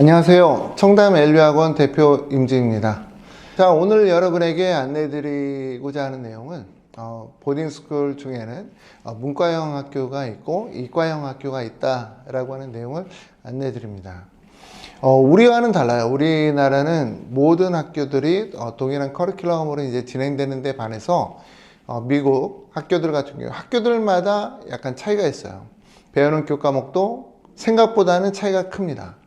안녕하세요. 청담 엘류학원 대표 임지입니다. 자, 오늘 여러분에게 안내드리고자 하는 내용은 어, 보딩스쿨 중에는 어, 문과형 학교가 있고 이과형 학교가 있다라고 하는 내용을 안내드립니다. 어, 우리와는 달라요. 우리나라는 모든 학교들이 어, 동일한 커리큘럼으로 이제 진행되는데 반해서 어, 미국 학교들 같은 경우 학교들마다 약간 차이가 있어요. 배우는 교과목도 생각보다는 차이가 큽니다.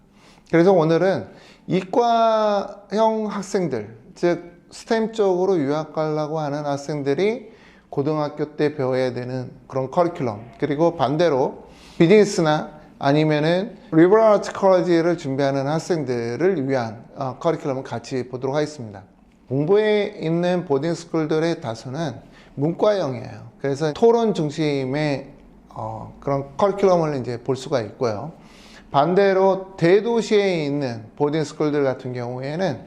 그래서 오늘은 이과형 학생들, 즉 스템 쪽으로 유학 가려고 하는 학생들이 고등학교 때 배워야 되는 그런 커리큘럼, 그리고 반대로 비즈니스나 아니면은 리버럴 아츠 컬러지를 준비하는 학생들을 위한 어, 커리큘럼을 같이 보도록 하겠습니다. 공부에 있는 보딩 스쿨들의 다수는 문과형이에요. 그래서 토론 중심의 어, 그런 커리큘럼을 이제 볼 수가 있고요. 반대로 대도시에 있는 보딩 스쿨들 같은 경우에는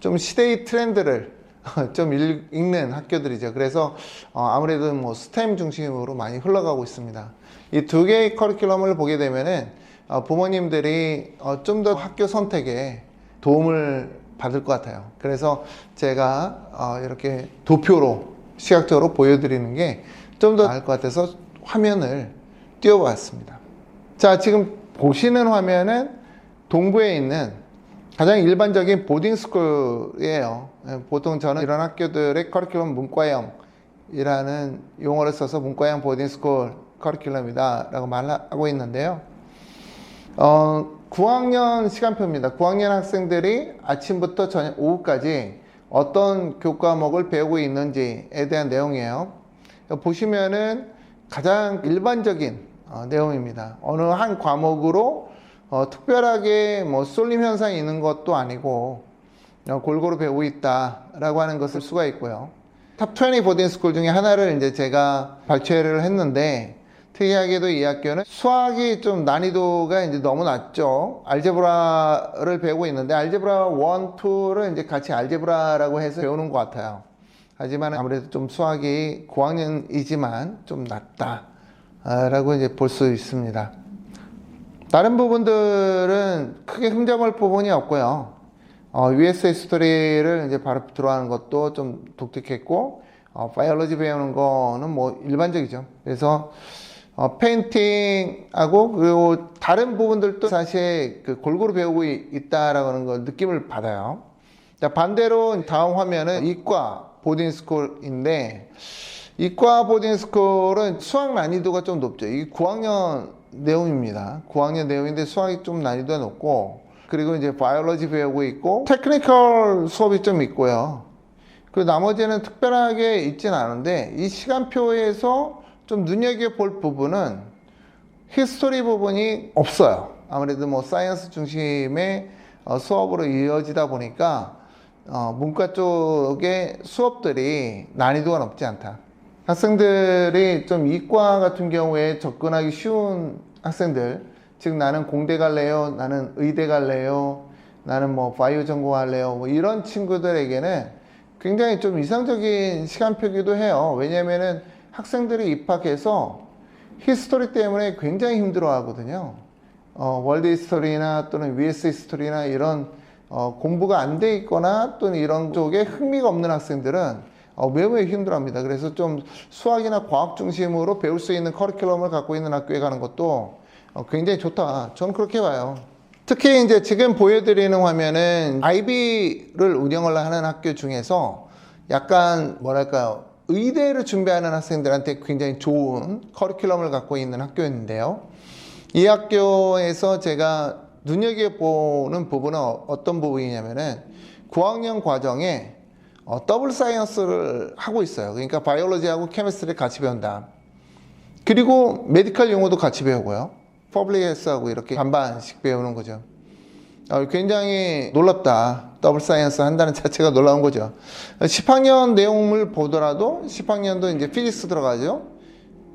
좀 시대의 트렌드를 좀 읽- 읽는 학교들이죠. 그래서 어, 아무래도 뭐 스템 중심으로 많이 흘러가고 있습니다. 이 두 개의 커리큘럼을 보게 되면은 어, 부모님들이 어, 좀더 학교 선택에 도움을 받을 것 같아요. 그래서 제가 어, 이렇게 도표로 시각적으로 보여드리는 게 좀 더 나을 것 같아서 화면을 띄워봤습니다. 자, 지금 보시는 화면은 동부에 있는 가장 일반적인 보딩 스쿨이에요. 예, 보통 저는 이런 학교들의 커리큘럼 문과형이라는 용어를 써서 문과형 보딩 스쿨 커리큘럼이다 라고 말하고 있는데요. 어, 9학년 시간표입니다. 9학년 학생들이 아침부터 저녁 오후까지 어떤 교과목을 배우고 있는지에 대한 내용이에요. 보시면은 가장 일반적인 어, 내용입니다. 어느 한 과목으로 어, 특별하게 뭐 쏠림 현상이 있는 것도 아니고 어, 골고루 배우고 있다라고 하는 것을 수가 있고요. 탑20 보딩 스쿨 중에 하나를 이제 제가 발췌를 했는데 특이하게도 이 학교는 수학이 좀 난이도가 이제 너무 낮죠. 알제브라를 배우고 있는데 알제브라 1, 2를 이제 같이 알제브라라고 해서 배우는 것 같아요. 하지만 아무래도 좀 수학이 9학년이지만 좀 낮다 라고 이제 볼 수 있습니다. 다른 부분들은 크게 흠잡을 부분이 없고요. 어, USA 스토리를 이제 바로 들어가는 것도 좀 독특했고, 어, 바이올로지 배우는 거는 뭐 일반적이죠. 그래서 어, 페인팅하고 그리고 다른 부분들도 사실 그 골고루 배우고 하는 걸 느낌을 받아요. 자, 반대로 다음 화면은 이과 보딩 스쿨인데 이과 보딩 스쿨은 수학 난이도가 좀 높죠. 이게 9학년 내용입니다. 9학년 내용인데 수학이 좀 난이도가 높고 그리고 이제 바이올로지 배우고 있고 테크니컬 수업이 좀 있고요. 그 나머지는 특별하게 있진 않은데 이 시간표에서 좀 눈여겨볼 부분은 히스토리 부분이 없어요. 아무래도 뭐 사이언스 중심의 어, 수업으로 이어지다 보니까 어, 문과 쪽의 수업들이 난이도가 높지 않다. 학생들이 좀 이과 같은 경우에 접근하기 쉬운 학생들, 즉 나는 공대 갈래요, 나는 의대 갈래요, 나는 뭐 바이오 전공할래요, 뭐 이런 친구들에게는 굉장히 좀 이상적인 시간표기도 해요. 왜냐면은 학생들이 입학해서 히스토리 때문에 굉장히 힘들어 하거든요. 어, 월드 히스토리나 또는 US 히스토리나 이런 어, 공부가 안 돼 있거나 또는 이런 쪽에 흥미가 없는 학생들은 어, 매우 매우 힘들어합니다. 그래서 좀 수학이나 과학 중심으로 배울 수 있는 커리큘럼을 갖고 있는 학교에 가는 것도 어, 굉장히 좋다. 저는 그렇게 봐요. 특히 이제 지금 보여드리는 화면은 IB를 운영을 하는 학교 중에서 약간 뭐랄까요 의대를 준비하는 학생들한테 굉장히 좋은 커리큘럼을 갖고 있는 학교였는데요. 이 학교에서 제가 눈여겨보는 부분은 어- 어떤 부분이냐면은 9학년 과정에 어, 더블 사이언스를 하고 있어요. 그러니까 바이올로지하고 케미스트리를 같이 배운다. 그리고 메디컬 용어도 같이 배우고요. 퍼블릭 헬스하고 이렇게 반반씩 배우는 거죠. 어, 굉장히 놀랍다. 더블 사이언스 한다는 자체가 놀라운 거죠. 10학년 내용을 보더라도 10학년도 이제 피직스 들어가죠.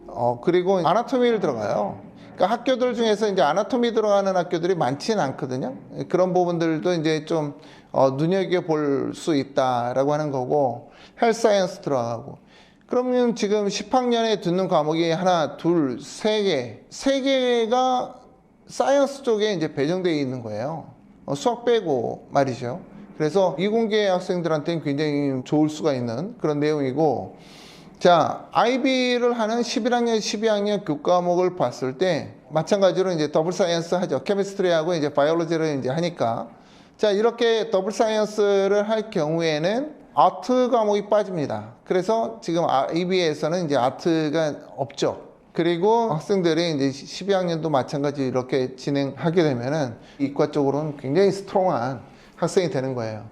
어, 그리고 아나토미를 들어가요. 그러니까 학교들 중에서 이제 아나토미 들어가는 학교들이 많지는 않거든요. 그런 부분들도 이제 좀 어, 눈여겨볼 수 있다라고 하는 거고, 헬스 사이언스 들어가고. 그러면 지금 10학년에 듣는 과목이 하나, 둘, 세 개, 세 개가 사이언스 쪽에 이제 배정되어 있는 거예요. 어, 수학 빼고 말이죠. 그래서 이공계 학생들한테는 굉장히 좋을 수가 있는 그런 내용이고 자, IB를 하는 11학년, 12학년 교과목을 봤을 때 마찬가지로 이제 더블 사이언스 하죠. 케미스트리하고 이제 바이올로지를 이제 하니까 자, 이렇게 더블 사이언스를 할 경우에는 아트 과목이 빠집니다. 그래서 지금 IB에서는 이제 아트가 없죠. 그리고 학생들이 이제 12학년도 마찬가지 이렇게 진행하게 되면은 이과 쪽으로는 굉장히 스트롱한 학생이 되는 거예요.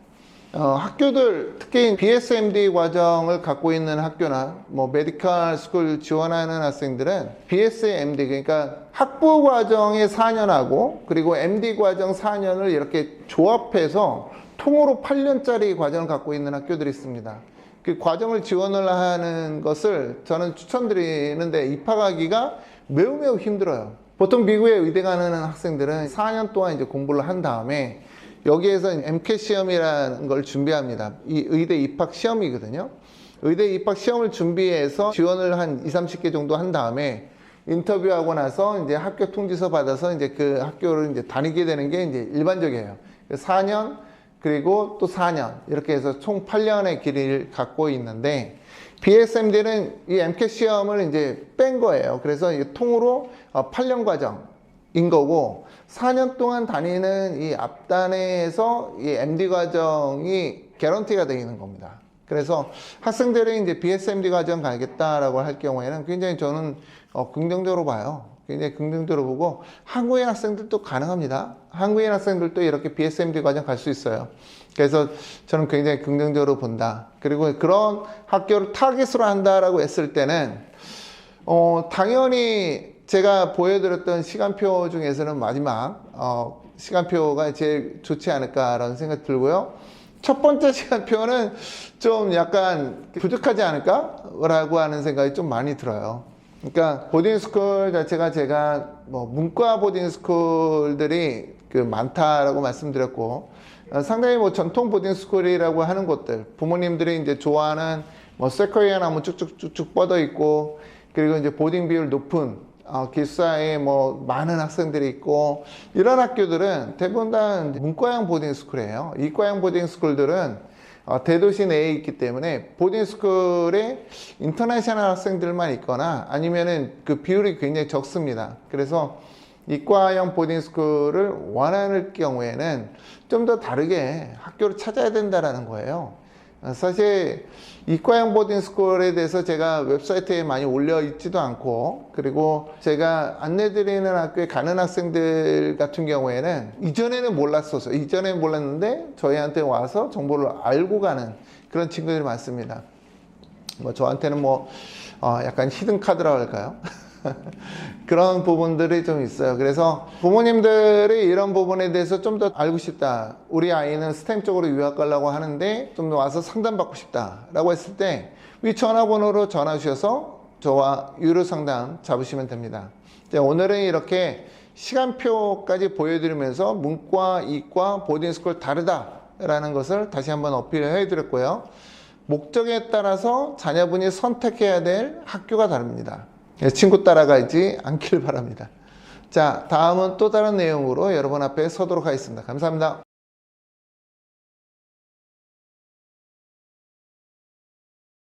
어, 학교들 특히 BSMD 과정을 갖고 있는 학교나 뭐 메디컬 스쿨 지원하는 학생들은 BSMD 그러니까 학부 과정의 4년하고 그리고 MD 과정 4년을 이렇게 조합해서 통으로 8년짜리 과정을 갖고 있는 학교들이 있습니다. 그 과정을 지원을 하는 것을 저는 추천드리는데 입학하기가 매우 매우 힘들어요. 보통 미국에 의대 가는 학생들은 4년 동안 이제 공부를 한 다음에 여기에서 MCAT 시험이라는 걸 준비합니다. 이 의대 입학 시험이거든요. 의대 입학 시험을 준비해서 지원을 한 2, 30개 정도 한 다음에 인터뷰하고 나서 이제 학교 통지서 받아서 이제 그 학교를 이제 다니게 되는 게 이제 일반적이에요. 4년 그리고 또 4년 이렇게 해서 총 8년의 길이를 갖고 있는데 BSMD는 이 MCAT 시험을 이제 뺀 거예요. 그래서 이 통으로 8년 과정 인 거고 4년 동안 다니는 이 앞단에서 이 MD 과정이 개런티가 되어 있는 겁니다. 그래서 학생들이 이제 BSMD 과정 가겠다라고 할 경우에는 굉장히 저는 어, 긍정적으로 봐요. 굉장히 긍정적으로 보고 한국인 학생들도 가능합니다. 한국인 학생들도 이렇게 BSMD 과정 갈 수 있어요. 그래서 저는 굉장히 긍정적으로 본다. 그리고 그런 학교를 타깃으로 한다라고 했을 때는 어, 당연히 제가 보여드렸던 시간표 중에서는 마지막 어, 시간표가 제일 좋지 않을까라는 생각 들고요. 첫 번째 시간표는 좀 약간 부족하지 않을까라고 하는 생각이 좀 많이 들어요. 그러니까 보딩 스쿨 자체가 제가 뭐 문과 보딩 스쿨들이 그 많다라고 말씀드렸고 어, 상당히 뭐 전통 보딩 스쿨이라고 하는 곳들 부모님들이 이제 좋아하는 뭐 세코이아 나무 쭉쭉쭉쭉 뻗어 있고 그리고 이제 보딩 비율 높은 어, 기숙사에 뭐 많은 학생들이 있고 이런 학교들은 대부분 다 문과형 보딩 스쿨이에요. 이과형 보딩 스쿨들은 어, 대도시 내에 있기 때문에 보딩 스쿨에 인터내셔널 학생들만 있거나 아니면은 그 비율이 굉장히 적습니다. 그래서 이과형 보딩 스쿨을 원하는 경우에는 좀 더 다르게 학교를 찾아야 된다라는 거예요. 어, 사실 이과형 보딩 스쿨에 대해서 제가 웹사이트에 많이 올려 있지도 않고 그리고 제가 안내 드리는 학교에 가는 학생들 같은 경우에는 이전에는 몰랐었어 이전에는 몰랐는데 저희한테 와서 정보를 알고 가는 그런 친구들이 많습니다 뭐 저한테는 뭐 어, 약간 히든 카드라고 할까요? 그런 부분들이 좀 있어요. 그래서 부모님들이 이런 부분에 대해서 좀 더 알고 싶다. 우리 아이는 스템 쪽으로 유학 가려고 하는데 좀 더 와서 상담받고 싶다 라고 했을 때위 전화번호로 전화 주셔서 저와 유료 상담 잡으시면 됩니다. 오늘은 이렇게 시간표까지 보여드리면서 문과, 이과, 보딩스쿨 다르다라는 것을 다시 한번 어필해 드렸고요. 목적에 따라서 자녀분이 선택해야 될 학교가 다릅니다. 예, 친구 따라가지 않길 바랍니다. 자, 다음은 또 다른 내용으로 여러분 앞에 서도록 하겠습니다. 감사합니다.